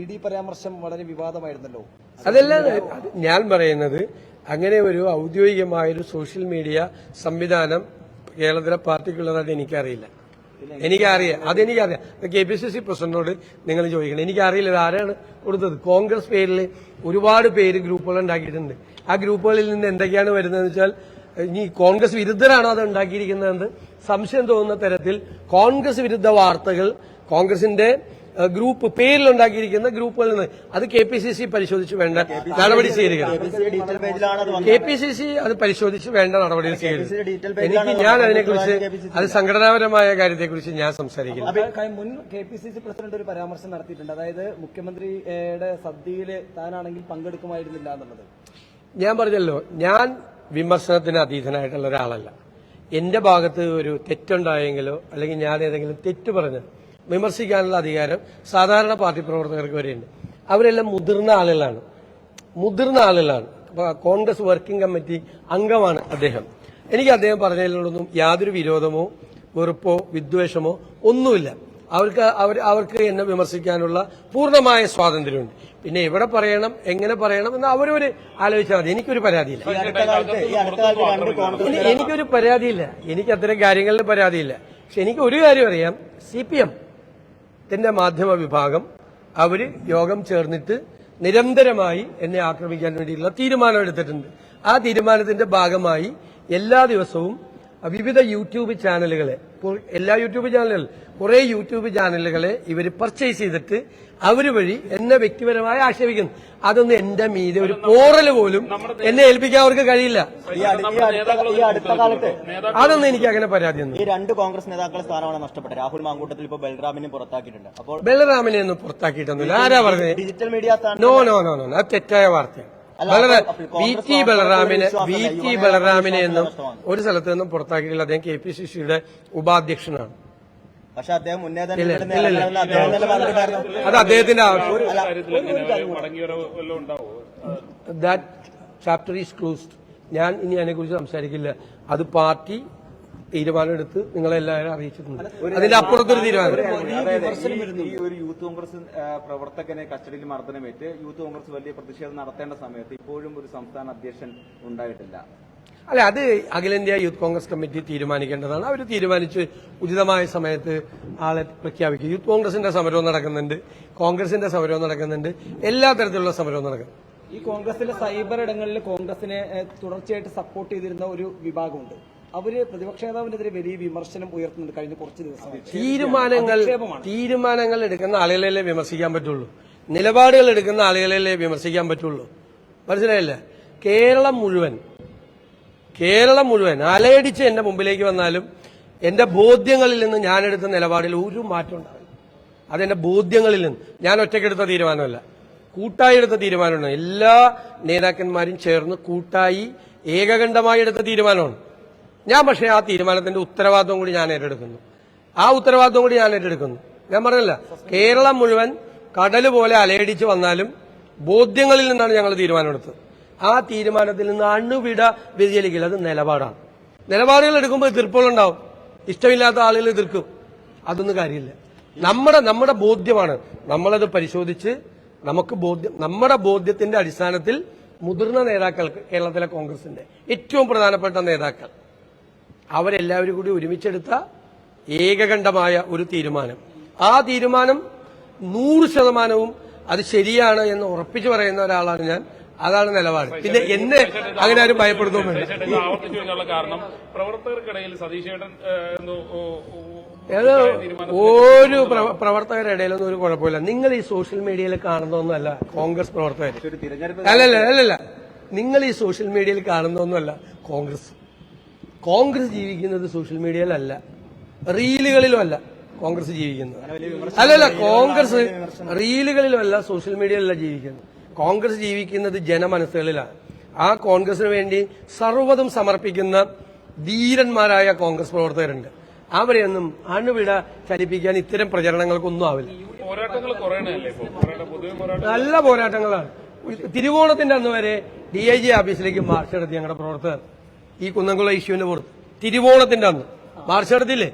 E D പരാമർശം വളരെ വിവാദമായിരുന്നല്ലോ. അതല്ല ഞാൻ പറയുന്നത് അങ്ങനെ ഒരു ഔദ്യോഗികമായൊരു സോഷ്യൽ മീഡിയ സംവിധാനം കേരളത്തിലെ പാർട്ടിക്കുള്ളതായിട്ട് എനിക്കറിയില്ല. എനിക്കറിയാം അതെനിക്കറിയാം കെ പി സി സി പ്രസിഡന്റിനോട് നിങ്ങൾ ചോദിക്കണം എനിക്കറിയില്ല ഇത് ആരാണ് കൊടുത്തത്? കോൺഗ്രസ് പേരിൽ ഒരുപാട് പേര് ഗ്രൂപ്പുകൾ ഉണ്ടാക്കിയിട്ടുണ്ട്. ആ ഗ്രൂപ്പുകളിൽ നിന്ന് എന്തൊക്കെയാണ് വരുന്നതെന്ന് വെച്ചാൽ ഇനി കോൺഗ്രസ് വിരുദ്ധരാണോ അത് ഉണ്ടാക്കിയിരിക്കുന്നതെന്ന് സംശയം തോന്നുന്ന തരത്തിൽ കോൺഗ്രസ് വിരുദ്ധ വാർത്തകൾ കോൺഗ്രസിന്റെ ഏഹ്, പേരിൽ ഉണ്ടാക്കിയിരിക്കുന്ന ഗ്രൂപ്പുകളിൽ നിന്ന് അത് കെ പി സി സി പരിശോധിച്ച് വേണ്ട നടപടി സ്വീകരിക്കണം. കെ പി സി സി അത് പരിശോധിച്ച് വേണ്ട നടപടികൾ സ്വീകരിക്കും എനിക്ക് ഞാൻ അതിനെക്കുറിച്ച് അത് സംഘടനാപരമായ കാര്യത്തെക്കുറിച്ച് ഞാൻ സംസാരിക്കുന്നു മുൻ K P C C president ഒരു പരാമർശം നടത്തിയിട്ടുണ്ട്. അതായത് മുഖ്യമന്ത്രിയുടെ സദ്യയിൽ താനാണെങ്കിൽ പങ്കെടുക്കുമായിരുന്നില്ല എന്നുള്ളത്. ഞാൻ പറഞ്ഞല്ലോ ഞാൻ വിമർശനത്തിന് അതീതനായിട്ടുള്ള ഒരാളല്ല. എന്റെ ഭാഗത്ത് ഒരു തെറ്റുണ്ടായെങ്കിലോ അല്ലെങ്കിൽ ഞാൻ ഏതെങ്കിലും തെറ്റ് പറഞ്ഞ് വിമർശിക്കാനുള്ള അധികാരം സാധാരണ പാർട്ടി പ്രവർത്തകർക്ക് വരെയുണ്ട്. അവരെല്ലാം മുതിർന്ന ആളുകളാണ്. മുതിർന്ന ആളുകളാണ്. അപ്പൊ കോൺഗ്രസ് വർക്കിംഗ് കമ്മിറ്റി അംഗമാണ് അദ്ദേഹം. എനിക്ക് അദ്ദേഹം പറഞ്ഞതിലൊന്നും യാതൊരു വിരോധമോ വെറുപ്പോ വിദ്വേഷമോ ഒന്നുമില്ല. അവർക്ക് അവർ അവർക്ക് എന്നെ വിമർശിക്കാനുള്ള പൂർണമായ സ്വാതന്ത്ര്യമുണ്ട്. പിന്നെ എവിടെ പറയണം എങ്ങനെ പറയണം എന്ന് അവരൊരു ആലോചിച്ചാൽ മതി. എനിക്കൊരു പരാതിയില്ല. എനിക്കൊരു പരാതിയില്ല. എനിക്ക് അത്തരം കാര്യങ്ങളിൽ പരാതിയില്ല. പക്ഷെ എനിക്ക് ഒരു കാര്യം അറിയാം. C P M. ത്തിന്റെ മാധ്യമ വിഭാഗം അവർ യോഗം ചേർന്നിട്ട് നിരന്തരമായി എന്നെ ആക്രമിക്കാൻ വേണ്ടിയിട്ടുള്ള തീരുമാനം എടുത്തിട്ടുണ്ട്. ആ തീരുമാനത്തിന്റെ ഭാഗമായി എല്ലാ ദിവസവും വിവിധ യൂട്യൂബ് ചാനലുകളെ എല്ലാ യൂട്യൂബ് ചാനലുകൾ കുറെ യൂട്യൂബ് ചാനലുകളെ ഇവർ പർച്ചേസ് ചെയ്തിട്ട് അവർ വഴി എന്നെ വ്യക്തിപരമായ ആക്ഷേപിക്കുന്നു. അതൊന്നും എന്റെ മീതെ ഒരു പോറൽ പോലും എന്നെ ഏൽപ്പിക്കാൻ അവർക്ക് കഴിയില്ല. ഈ അടുത്ത കാലത്ത് അതൊന്നും എനിക്ക് അങ്ങനെ പരാതിയൊന്നും ഈ രണ്ട് കോൺഗ്രസ് നേതാക്കളെ സ്ഥാനമാണ് നഷ്ടപ്പെട്ടത്. രാഹുൽ മാങ്കൂട്ടത്തിൽ ഇപ്പോൾ ബൽറാമിനെ പുറത്താക്കിയിട്ടുണ്ട്. അപ്പോൾ ബലറാമിനെ ഒന്നും പുറത്താക്കിയിട്ടൊന്നുമില്ല. ആരാ പറഞ്ഞത്? Digital media no no no no അത് തെറ്റായ വാർത്തയാണ്. വളരെ വി ടി ബലറാമിനെ വി ടി ബലറാമിനെ എന്നും ഒരു സ്ഥലത്ത് നിന്നും പുറത്താക്കിയിട്ടില്ല. അദ്ദേഹം കെ പി സി സിയുടെ ഉപാധ്യക്ഷനാണ്. പക്ഷെ അദ്ദേഹം മുന്നേ തന്നെ അത് അദ്ദേഹത്തിന്റെ ആവശ്യം. ദാറ്റ് ചാപ്റ്റർ ഈസ് ക്ലോസ്ഡ് ഞാൻ ഇനി അതിനെക്കുറിച്ച് സംസാരിക്കില്ല. അത് പാർട്ടി തീരുമാനമെടുത്ത് നിങ്ങളെല്ലാവരും അറിയിച്ചിട്ടുണ്ട്. അതിന്റെ അപ്പുറത്തൊരു തീരുമാനം. ഈ- ഒരു യൂത്ത് കോൺഗ്രസ് പ്രവർത്തകനെ കസ്റ്റഡിയിൽ മർദ്ദനമേറ്റ് യൂത്ത് കോൺഗ്രസ് വലിയ പ്രതിഷേധം നടത്തേണ്ട സമയത്ത് ഇപ്പോഴും ഒരു സംസ്ഥാന അധ്യക്ഷൻ ഉണ്ടായിട്ടില്ല. അല്ല അത് അഖിലേന്ത്യാ യൂത്ത് കോൺഗ്രസ് കമ്മിറ്റി തീരുമാനിക്കേണ്ടതാണ്. അവർ തീരുമാനിച്ച് ഉചിതമായ സമയത്ത് ആളെ പ്രഖ്യാപിക്കും. യൂത്ത് കോൺഗ്രസിന്റെ സമരവും നടക്കുന്നുണ്ട്. കോൺഗ്രസിന്റെ സമരവും നടക്കുന്നുണ്ട്. എല്ലാ തരത്തിലുള്ള സമരവും നടക്കും. ഈ കോൺഗ്രസിലെ സൈബർ ഇടങ്ങളിൽ കോൺഗ്രസിനെ തുടർച്ചയായിട്ട് സപ്പോർട്ട് ചെയ്തിരുന്ന ഒരു വിഭാഗമുണ്ട്. അവർ പ്രതിപക്ഷ നേതാവിനെതിരെ വലിയ വിമർശനം ഉയർത്തുന്നുണ്ട് കഴിഞ്ഞ കുറച്ച് ദിവസം തീരുമാനങ്ങൾ തീരുമാനങ്ങൾ എടുക്കുന്ന ആളുകളെ വിമർശിക്കാൻ പറ്റുള്ളൂ. നിലപാടുകൾ എടുക്കുന്ന ആളുകളെ വിമർശിക്കാൻ പറ്റുള്ളൂ. മനസ്സിലായില്ലേ? കേരളം മുഴുവൻ കേരളം മുഴുവൻ അലയടിച്ച് എന്റെ മുമ്പിലേക്ക് വന്നാലും എന്റെ ബോധ്യങ്ങളിൽ നിന്ന് ഞാൻ എടുത്ത നിലപാടിൽ ഒരു മാറ്റം ഉണ്ടാവില്ല. അതെന്റെ ബോധ്യങ്ങളിൽ നിന്ന്. ഞാൻ ഒറ്റയ്ക്കെടുത്ത തീരുമാനമല്ല. കൂട്ടായി എടുത്ത തീരുമാനമാണ്. എല്ലാ നേതാക്കന്മാരും ചേർന്ന് കൂട്ടായി ഏകകണ്ഠമായി എടുത്ത തീരുമാനമാണ്. ഞാൻ പക്ഷേ ആ തീരുമാനത്തിന്റെ ഉത്തരവാദിത്വം കൂടി ഞാൻ ഏറ്റെടുക്കുന്നു. ആ ഉത്തരവാദിത്വം കൂടി ഞാൻ ഏറ്റെടുക്കുന്നു. ഞാൻ പറഞ്ഞല്ല. കേരളം മുഴുവൻ കടൽ പോലെ അലയടിച്ച് വന്നാലും ബോധ്യങ്ങളിൽ നിന്നാണ് ഞങ്ങൾ തീരുമാനമെടുത്തത്. ആ തീരുമാനത്തിൽ നിന്ന് അണുവിട വ്യതിചലിക്കില്ല അത് നിലപാടാണ്. നിലപാടുകൾ എടുക്കുമ്പോൾ എതിർപ്പുകളുണ്ടാവും. ഇഷ്ടമില്ലാത്ത ആളുകൾ എതിർക്കും. അതൊന്നും കാര്യമില്ല. നമ്മുടെ നമ്മുടെ ബോധ്യമാണ്. നമ്മളത് പരിശോധിച്ച് നമുക്ക് ബോധ്യം നമ്മുടെ ബോധ്യത്തിന്റെ അടിസ്ഥാനത്തിൽ മുതിർന്ന നേതാക്കൾക്ക് കേരളത്തിലെ കോൺഗ്രസിന്റെ ഏറ്റവും പ്രധാനപ്പെട്ട നേതാക്കൾ. അവരെല്ലാവരും കൂടി ഒരുമിച്ചെടുത്ത ഏകകണ്ഠമായ ഒരു തീരുമാനം. ആ തീരുമാനം നൂറ് ശതമാനവും അത് ശരിയാണ് എന്ന് ഉറപ്പിച്ചു പറയുന്ന ഒരാളാണ് ഞാൻ. അതാണ് നിലപാട്. പിന്നെ എന്നെ അങ്ങനെ ആരും ഭയപ്പെടുന്നു ആവർത്തിച്ചു കാരണം പ്രവർത്തകർക്കിടയിൽ സതീശേട്ടൻ ഏത് ഒരു പ്രവ- പ്രവർത്തകരുടെ ഇടയിലൊന്നും ഒരു കുഴപ്പമില്ല. നിങ്ങൾ ഈ സോഷ്യൽ മീഡിയയിൽ കാണുന്നൊന്നുമല്ല കോൺഗ്രസ് പ്രവർത്തകർ അല്ലല്ല അല്ലല്ല നിങ്ങൾ ഈ സോഷ്യൽ മീഡിയയിൽ കാണുന്നൊന്നുമല്ല കോൺഗ്രസ്. കോൺഗ്രസ് ജീവിക്കുന്നത് സോഷ്യൽ മീഡിയയിലല്ല. റീലുകളിലും അല്ല കോൺഗ്രസ് ജീവിക്കുന്നത്. അല്ലല്ല കോൺഗ്രസ് റീലുകളിലും അല്ല സോഷ്യൽ മീഡിയയിലല്ല ജീവിക്കുന്നത്. കോൺഗ്രസ് ജീവിക്കുന്നത് ജനമനസ്സുകളിലാണ്. ആ കോൺഗ്രസിന് വേണ്ടി സർവതും സമർപ്പിക്കുന്ന ധീരന്മാരായ കോൺഗ്രസ് പ്രവർത്തകരുണ്ട്. അവരെയൊന്നും അണുവിട ചലിപ്പിക്കാൻ ഇത്തരം പ്രചരണങ്ങൾക്കൊന്നും ആവില്ല. നല്ല പോരാട്ടങ്ങളാണ്. തിരുവോണത്തിന്റെ അന്ന് വരെ ഡി ഐ ജി ഓഫീസിലേക്ക് മാർച്ച് നടത്തി ഞങ്ങളുടെ പ്രവർത്തകർ. ഈ കുന്നംകുളം ഇഷ്യൂവിന്റെ പുറത്ത് തിരുവോണത്തിന്റെ അന്ന്. മാർച്ച് നടത്തിയില്ലേ?